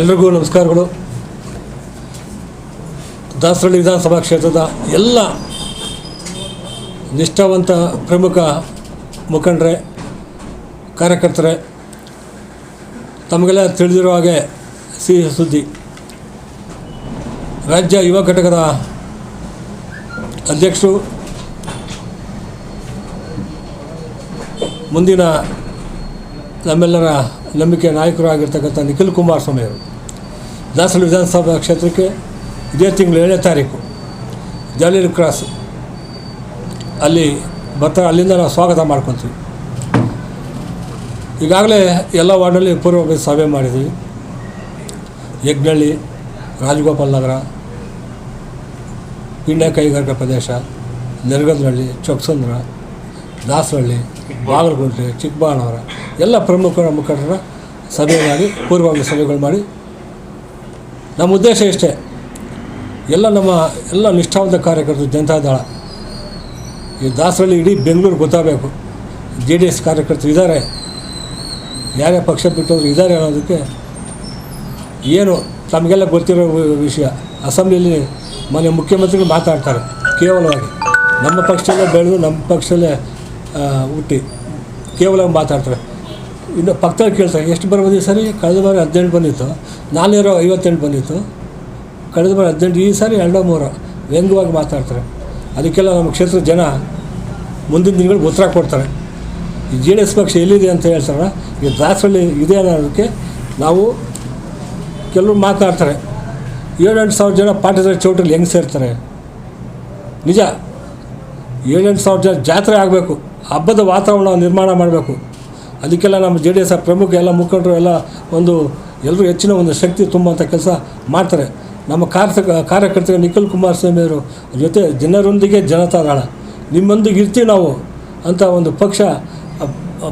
ಎಲ್ರಿಗೂ ನಮಸ್ಕಾರಗಳು. ದಾಸರಳ್ಳಿ ವಿಧಾನಸಭಾ ಕ್ಷೇತ್ರದ ಎಲ್ಲ ನಿಷ್ಠಾವಂತ ಪ್ರಮುಖ ಮುಖಂಡರೇ, ಕಾರ್ಯಕರ್ತರೆ, ತಮಗೆಲ್ಲ ತಿಳಿದಿರೋ ಹಾಗೆ ಸಿಹಿ ಸುದ್ದಿ. ರಾಜ್ಯ ಯುವ ಘಟಕದ ಅಧ್ಯಕ್ಷರು, ಮುಂದಿನ ನಮ್ಮೆಲ್ಲರ ನಂಬಿಕೆ ನಾಯಕರು ಆಗಿರ್ತಕ್ಕಂಥ ನಿಖಿಲ್ ಕುಮಾರಸ್ವಾಮಿ ದಾಸರಳ್ಳಿ ವಿಧಾನಸಭಾ ಕ್ಷೇತ್ರಕ್ಕೆ ಇದೇ ತಿಂಗಳು ಏಳನೇ ತಾರೀಕು ಜಾಲಿಯಲ್ ಕ್ರಾಸ್ ಅಲ್ಲಿ ಬರ್ತಾರೆ ಅಲ್ಲಿಂದ ನಾವು ಸ್ವಾಗತ ಮಾಡ್ಕೊತೀವಿ. ಈಗಾಗಲೇ ಎಲ್ಲ ವಾರ್ಡಲ್ಲಿ ಪೂರ್ವಭಾವಿ ಸಭೆ ಮಾಡಿದ್ವಿ. ಯಜ್ಞಳ್ಳಿ, ರಾಜಗೋಪಾಲ್ ನಗರ ಪಿಂಡ್ಯ ಕೈಗಾರಿಕಾ ಪ್ರದೇಶ ನೆರಗದಹಳ್ಳಿ ಚೊಕ್ಸಂದ್ರ ದಾಸಹಳ್ಳಿ ಬಾಗಲಕೋಟೆ, ಚಿಕ್ಕಬಾಣವರ, ಎಲ್ಲ ಪ್ರಮುಖ ಮುಖಂಡರ ಸಭೆಯಾಗಿ ಪೂರ್ವಭಾವಿ ಸಭೆಗಳು ಮಾಡಿ ನಮ್ಮ ಉದ್ದೇಶ ಇಷ್ಟೇ. ಎಲ್ಲ ನಮ್ಮ ಎಲ್ಲ ನಿಷ್ಠಾವಂತ ಕಾರ್ಯಕರ್ತರು ಜನತಾದಳ ಈ ದಾಸರಲ್ಲಿ ಇಡೀ ಬೆಂಗಳೂರು ಗೊತ್ತಾಗಬೇಕು. ಜೆ ಡಿ ಎಸ್ ಕಾರ್ಯಕರ್ತರು ಇದ್ದಾರೆ. ಯಾರೇ ಪಕ್ಷ ಬಿಟ್ಟವರು ಇದ್ದಾರೆ ಅನ್ನೋದಕ್ಕೆ ಏನು ತಮಗೆಲ್ಲ ಗೊತ್ತಿರೋ ವಿಷಯ. ಅಸೆಂಬ್ಲಿಯಲ್ಲಿ ಮನೆ ಮುಖ್ಯಮಂತ್ರಿಗಳು ಮಾತಾಡ್ತಾರೆ ಕೇವಲವಾಗಿ. ನಮ್ಮ ಪಕ್ಷದಲ್ಲೇ ಬೆಳೆದು ನಮ್ಮ ಪಕ್ಷದಲ್ಲೇ ಹುಟ್ಟಿ. ಕೇವಲ ಮಾತಾಡ್ತಾರೆ. ಇನ್ನು ಪಕ್ಕದಲ್ಲಿ ಕೇಳ್ತಾರೆ, ಎಷ್ಟು ಬರ್ಬೋದು ಈ ಸರಿ? ಕಳೆದ ಬಾರಿ ಹದಿನೆಂಟು ಬಂದಿತ್ತು. ನಾಲ್ನೂರ ಐವತ್ತೆಂಟು ಬಂದಿತ್ತು. ಕಳೆದ ಬಾರಿ ಹದಿನೆಂಟು, ಈ ಸಾರಿ ಎರಡೋ ಮೂರು. ವ್ಯಂಗ್ಯವಾಗಿ ಮಾತಾಡ್ತಾರೆ. ಅದಕ್ಕೆಲ್ಲ ನಮ್ಮ ಕ್ಷೇತ್ರದ ಜನ ಮುಂದಿನ ದಿನಗಳು ಉತ್ತರ ಕೊಡ್ತಾರೆ. ಈ ಜೆ ಡಿ ಎಸ್ ಪಕ್ಷ ಎಲ್ಲಿದೆ ಅಂತ ಹೇಳ್ತಾರಲ್ಲ, ಈ ದಾಸರಳ್ಳಿ ಇದೆ ಅನ್ನೋದಕ್ಕೆ ನಾವು ಕೆಲವರು ಮಾತಾಡ್ತಾರೆ. ಏಳೆಂಟು ಸಾವಿರ ಜನ ಪಾಠದ ಚೌಟ್ರಲ್ಲಿ ಹೆಂಗೆ ಸೇರ್ತಾರೆ? ನಿಜ, ಏಳೆಂಟು ಸಾವಿರ ಜನ ಜಾತ್ರೆ ಆಗಬೇಕು. ಹಬ್ಬದ ವಾತಾವರಣ ನಿರ್ಮಾಣ ಮಾಡಬೇಕು. ಅದಕ್ಕೆಲ್ಲ ನಮ್ಮ ಜೆ ಡಿ ಎಸ್ ಪ್ರಮುಖ ಎಲ್ಲ ಮುಖಂಡರು ಎಲ್ಲ ಒಂದು ಎಲ್ಲರೂ ಹೆಚ್ಚಿನ ಒಂದು ಶಕ್ತಿ ತುಂಬುವಂಥ ಕೆಲಸ ಮಾಡ್ತಾರೆ. ನಮ್ಮ ಕಾರ್ಯ ಕಾರ್ಯಕರ್ತರು ನಿಖಿಲ್ ಕುಮಾರಸ್ವಾಮಿ ಅವರು ಜೊತೆ ಜನರೊಂದಿಗೆ ಜನತಾದಳ. ನಿಮ್ಮೊಂದಿಗೆ ಇರ್ತೀವಿ ನಾವು ಅಂತ ಒಂದು ಪಕ್ಷ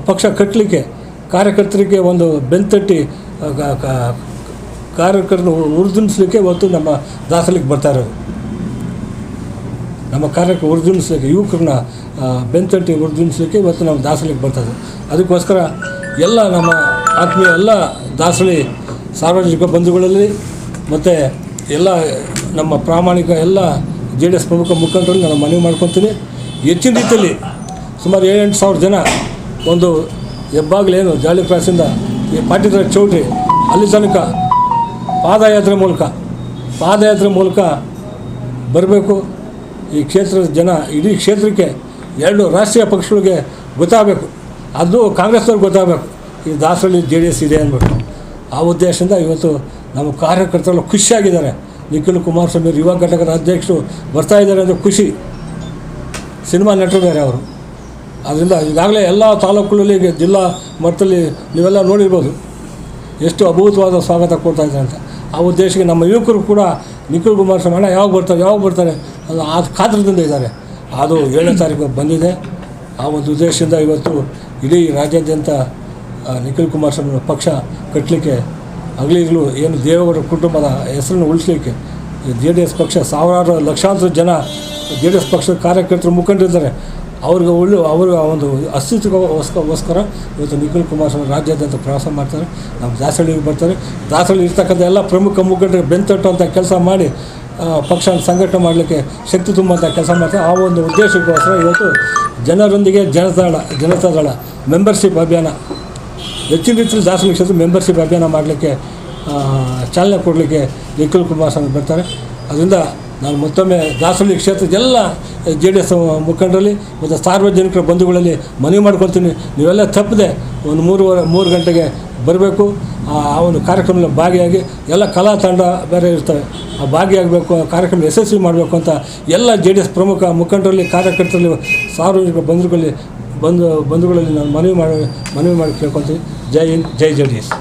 ಪಕ್ಷ ಕಟ್ಟಲಿಕ್ಕೆ ಕಾರ್ಯಕರ್ತರಿಗೆ ಒಂದು ಬೆಂತಟ್ಟಿ ಕಾರ್ಯಕರ್ತರು ಉರ್ದುನಿಸ್ಲಿಕ್ಕೆ ಇವತ್ತು ನಮ್ಮ ದಾಸಲಿಕ್ಕೆ ಬರ್ತಾ ಇರೋದು. ನಮ್ಮ ಕಾರ್ಯಕ್ಕೆ ಉರ್ದುಣಿಸ್ಲಿಕ್ಕೆ, ಯುವಕರನ್ನ ಬೆಂತಟ್ಟಿ ಉರ್ದುಣಿಸ್ಲಿಕ್ಕೆ ಇವತ್ತು ನಾವು ದಾಸಲಿಗೆ ಬರ್ತದೆ ಅದಕ್ಕೋಸ್ಕರ ಎಲ್ಲ ನಮ್ಮ ಆತ್ಮೀಯ ಎಲ್ಲ ದಾಸಳಿ ಸಾರ್ವಜನಿಕ ಬಂಧುಗಳಲ್ಲಿ ಮತ್ತು ಎಲ್ಲ ನಮ್ಮ ಪ್ರಾಮಾಣಿಕ ಎಲ್ಲ ಜೆ ಡಿ ಎಸ್ ಪ್ರಮುಖ ಮುಖಂಡರಲ್ಲಿ ನಾನು ಮನವಿ ಮಾಡ್ಕೊತೀನಿ. ಹೆಚ್ಚಿನ ರೀತಿಯಲ್ಲಿ ಸುಮಾರು ಏಳೆಂಟು ಸಾವಿರ ಜನ ಒಂದು ಹೆಬ್ಬಾಗಲೇನು ಜಾಳಿ ಕ್ರಾಸಿಂದ ಈ ಪಾಟಿದ್ರ ಚೌಟ್ರಿ, ಅಲ್ಲಿ ತನಕ ಪಾದಯಾತ್ರೆ ಮೂಲಕ ಪಾದಯಾತ್ರೆ ಮೂಲಕ ಬರಬೇಕು. ಈ ಕ್ಷೇತ್ರದ ಜನ ಇಡೀ ಕ್ಷೇತ್ರಕ್ಕೆ ಎರಡು ರಾಷ್ಟ್ರೀಯ ಪಕ್ಷಗಳಿಗೆ ಗೊತ್ತಾಗಬೇಕು. ಅದು ಕಾಂಗ್ರೆಸ್ನವ್ರಿಗೆ ಗೊತ್ತಾಗಬೇಕು. ಈ ದಾಸರಳ್ಳಿ ಜೆ ಡಿ ಎಸ್ ಇದೆ ಅಂದ್ಬಿಟ್ಟು. ಆ ಉದ್ದೇಶದಿಂದ ಇವತ್ತು ನಮ್ಮ ಕಾರ್ಯಕರ್ತರೆಲ್ಲ ಖುಷಿಯಾಗಿದ್ದಾರೆ. ನಿಖಿಲ್ ಕುಮಾರಸ್ವಾಮಿ ಯುವ ಘಟಕದ ಅಧ್ಯಕ್ಷರು ಬರ್ತಾ ಇದ್ದಾರೆ ಅಂದರೆ ಖುಷಿ. ಸಿನಿಮಾ ನಟರು ಬೇರೆ ಅವರು. ಅದರಿಂದ ಈಗಾಗಲೇ ಎಲ್ಲ ತಾಲೂಕುಗಳಲ್ಲಿ ಜಿಲ್ಲಾ ಮಟ್ಟದಲ್ಲಿ ನೀವೆಲ್ಲ ನೋಡಿರ್ಬೋದು. ಎಷ್ಟು ಅಭೂತವಾದ ಸ್ವಾಗತ ಕೊಡ್ತಾ ಇದ್ದಾರೆ ಅಂತ. ಆ ಉದ್ದೇಶಕ್ಕೆ ನಮ್ಮ ಯುವಕರು ಕೂಡ ನಿಖಿಲ್ ಕುಮಾರಸ್ವಾಮಿ ಅಣ್ಣ, ಯಾವಾಗ ಬರ್ತಾರೆ ಯಾವಾಗ ಬರ್ತಾರೆ? ಅದು ಆ ಖಾತ್ರದಿಂದ ಇದ್ದಾರೆ. ಅದು ಏಳನೇ ತಾರೀಕು ಬಂದಿದೆ. ಆ ಒಂದು ಉದ್ದೇಶದಿಂದ ಇವತ್ತು ಇಡೀ ರಾಜ್ಯಾದ್ಯಂತ ನಿಖಿಲ್ ಕುಮಾರಸ್ವಾಮಿ ಪಕ್ಷ ಕಟ್ಟಲಿಕ್ಕೆ ಹಗಲಿಗಳು ಏನು ದೇವೇಗೌಡರ ಕುಟುಂಬದ ಹೆಸರನ್ನು ಉಳಿಸ್ಲಿಕ್ಕೆ ಜೆ ಡಿ ಎಸ್ ಪಕ್ಷ ಸಾವಿರಾರು ಲಕ್ಷಾಂತರ ಜನ ಜೆ ಡಿ ಎಸ್ ಪಕ್ಷದ ಕಾರ್ಯಕರ್ತರು ಮುಖಂಡರಿದ್ದಾರೆ. ಅವ್ರಿಗೆ ಒಳ್ಳೆ ಆ ಒಂದು ಅಸ್ತಿತ್ವಗೋಸ್ಕರ ಇವತ್ತು ನಿಖಿಲ್ ಕುಮಾರಸ್ವಾಮಿ ರಾಜ್ಯಾದ್ಯಂತ ಪ್ರವಾಸ ಮಾಡ್ತಾರೆ. ನಮ್ಮ ದಾಸಹಳ್ಳಿಗೆ ಬರ್ತಾರೆ. ದಾಸಹಳ್ಳಿ ಇರ್ತಕ್ಕಂಥ ಎಲ್ಲ ಪ್ರಮುಖ ಮುಖಂಡರಿಗೆ ಬೆಂತಟ್ಟುವಂಥ ಕೆಲಸ ಮಾಡಿ ಪಕ್ಷ ಸಂಘಟನೆ ಮಾಡಲಿಕ್ಕೆ ಶಕ್ತಿ ತುಂಬುವಂಥ ಕೆಲಸ ಮಾಡ್ತಾರೆ. ಆ ಒಂದು ಉದ್ದೇಶಕ್ಕೋಸ್ಕರ ಇವತ್ತು ಜನರೊಂದಿಗೆ ಜನತಾದಳ ಜನತಾದಳ ಮೆಂಬರ್ಶಿಪ್ ಅಭಿಯಾನ, ಹೆಚ್ಚಿನ ರೀತಿಯಲ್ಲಿ ದಾಸಹಳ್ಳಿ ಕ್ಷೇತ್ರ ಮೆಂಬರ್ಶಿಪ್ ಅಭಿಯಾನ ಮಾಡಲಿಕ್ಕೆ ಚಾಲನೆ ಕೊಡಲಿಕ್ಕೆ ನಿಖಿಲ್ ಕುಮಾರಸ್ವಾಮಿ ಬರ್ತಾರೆ. ಅದರಿಂದ ನಾನು ಮತ್ತೊಮ್ಮೆ ದಾಸಹಳ್ಳಿ ಕ್ಷೇತ್ರದ ಎಲ್ಲ ಜೆ ಡಿ ಎಸ್ ಮುಖಂಡರಲ್ಲಿ ಮತ್ತು ಸಾರ್ವಜನಿಕರ ಬಂಧುಗಳಲ್ಲಿ ಮನವಿ ಮಾಡ್ಕೊಳ್ತೀನಿ. ನೀವೆಲ್ಲ ತಪ್ಪದೆ ಒಂದು ಮೂರುವರೆ, ಮೂರು ಗಂಟೆಗೆ ಬರಬೇಕು. ಆ ಒಂದು ಕಾರ್ಯಕ್ರಮದಲ್ಲಿ ಭಾಗಿಯಾಗಿ ಎಲ್ಲ ಕಲಾ ತಂಡ ಬೇರೆ ಇರ್ತವೆ. ಆ ಭಾಗಿಯಾಗಬೇಕು, ಆ ಕಾರ್ಯಕ್ರಮ ಯಶಸ್ವಿ ಮಾಡಬೇಕು ಅಂತ ಎಲ್ಲ ಜೆ ಡಿ ಎಸ್ ಪ್ರಮುಖ ಮುಖಂಡರಲ್ಲಿ, ಕಾರ್ಯಕರ್ತರಲ್ಲಿ, ಸಾರ್ವಜನಿಕ ಬಂಧುಗಳಲ್ಲಿ, ಬಂಧು, ಬಂಧುಗಳಲ್ಲಿ ನಾನು ಮನವಿ ಮಾಡಿ ಮನವಿ ಮಾಡಿ ಕೇಳ್ಕೊತೀನಿ Jai Hind, Jai J D S.